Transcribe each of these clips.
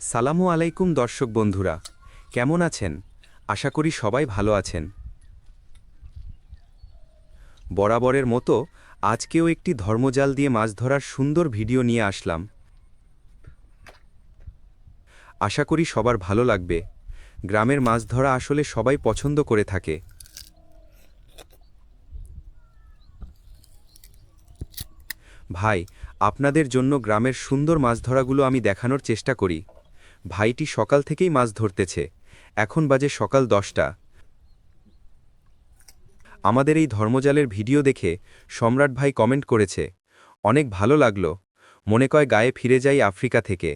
সালামু আলাইকুম দর্শক বন্ধুরা, কেমন আছেন? আশা করি সবাই ভালো আছেন। বরাবরের মতো আজকেও একটি ধর্মজাল দিয়ে মাছ ধরার সুন্দর ভিডিও নিয়ে আসলাম। আশা করি সবার ভালো লাগবে। গ্রামের মাছ ধরা আসলে সবাই পছন্দ করে থাকে। ভাই, আপনাদের জন্য গ্রামের সুন্দর মাছ ধরাগুলো আমি দেখানোর চেষ্টা করি। ভাইটি সকাল থেকেই মাছ ধরতেছে। এখন বাজে সকাল দশটা। আমাদের এই ধর্মজালের ভিডিও দেখে সম্রাট ভাই কমেন্ট করেছে, অনেক ভালো লাগল। মনে কয় গায়ে ফিরে যাই আফ্রিকা থেকে।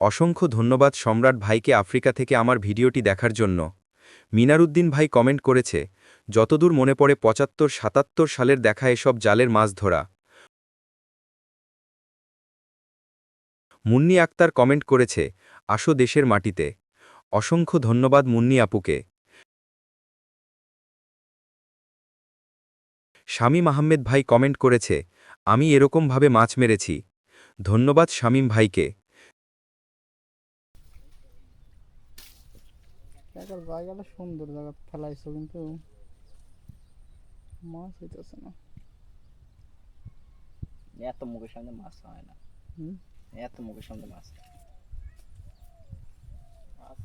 অসংখ্য ধন্যবাদ সম্রাট ভাইকে আফ্রিকা থেকে আমার ভিডিওটি দেখার জন্য। মিনারুদ্দিন ভাই কমেন্ট করেছে, যতদূর মনে পড়ে পঁচাত্তর সাতাত্তর সালের দেখা এসব জালের মাছ ধরা। মুন্নি আক্তার কমেন্ট করেছে আসো দেশের মাটিতে। অসংখ্য ধন্যবাদ মুন্নি আপুকে। শামীম আহমেদ ভাই কমেন্ট করেছে আমি এরকমভাবে মাছ মেরেছি। ধন্যবাদ শামীম ভাইকে। জায়গাটা সুন্দর জায়গা ফেলাইছো কিন্তু মাছ হইতেছে না। এত মুখের সামনে মাছ হয় না। হুম? এত মুখের সামনে মাছ।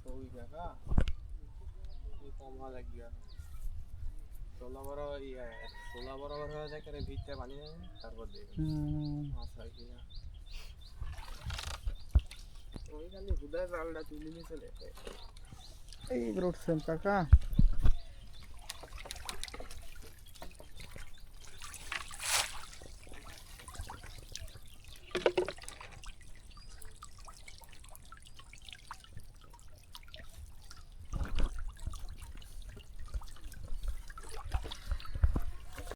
ওই জায়গা। কম আর ষোলা বড় ইয়ে ষোলা বরাবর হয়ে যায় করে ভিতরে বানিয়ে নেবে, তারপর হুম, মাছ হয় কিনা ওই খালি হুদায় জালটা তুলে নিয়ে চলে। এই উঠছেন কাকা।